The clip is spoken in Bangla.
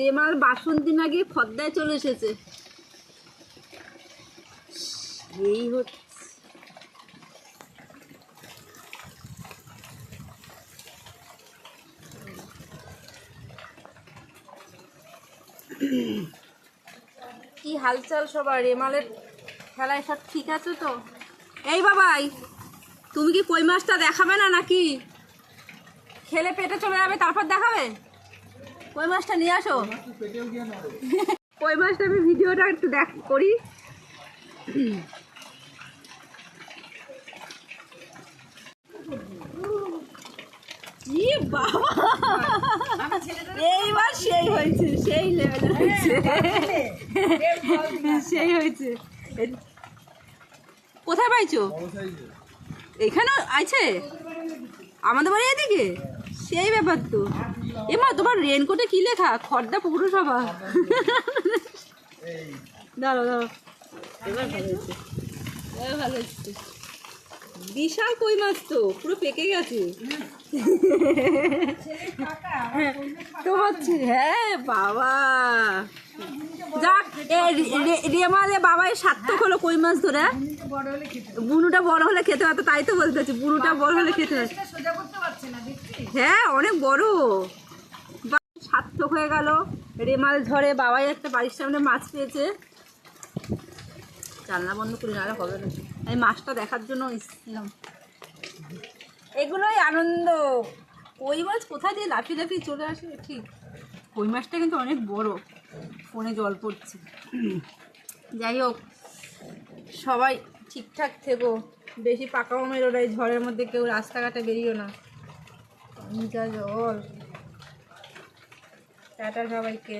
রেমাল বাসন্তী না গিয়ে খদ্দায় চলে এসেছে। এই হচ্ছে। কি হালচাল সবার রেমালের খেলায় সব ঠিক আছে তো? এই বাবাই, তুমি কি কই মাছটা দেখাবে না নাকি? খেলে পেটে চলে যাবে, তারপর দেখাবে? কই মাছটা নিয়ে আসো? কই মাছটা আমি ভিডিওটা একটু দেখ করি। বাবা! এইবার সেই হয়েছে সেই লেভেলের হয়েছে। সেই হয়েছে। কোথায় পাইছো? এখানে আছে? আমাদের বাড়ি এদিকে? সেই ব্যাপার তো এমা তোমার রেনকোটে কি লেখা খর্দা পৌরসভা দাঁড়ো দাঁড়ো বিশাল কই মাছ তো পুরো পেকে গেছে হ্যাঁ বাবা যাক রেমালে বাবাই সার্থক হলো কই মাছ ধরে বুনুটা বড় হলে খেতে হতো তাই তো বলতে হচ্ছে বুনুটা বড় হলে খেতে হতো হ্যাঁ অনেক বড়। সার্থক হয়ে গেল। রেমাল ধরে বাবাই একটা বাড়ির সামনে মাছ পেয়েছে। জানলা বন্ধ করি নাহলে হবে না। আমি মাছটা দেখার জন্য এসেছিলাম। এগুলোই আনন্দ। কই মাছ কোথায় দিয়ে লাফিয়ে লাফিয়ে চলে আসে? ঠিক কই মাছটা কিন্তু অনেক বড়। ফোনে জল পড়ছে। যাই হোক সবাই ঠিকঠাক থেকো বেশি পাকাও মেরো না ঝড়ের মধ্যে কেউ রাস্তাঘাটে বেরিও না। জল। টাটা সবাইকে।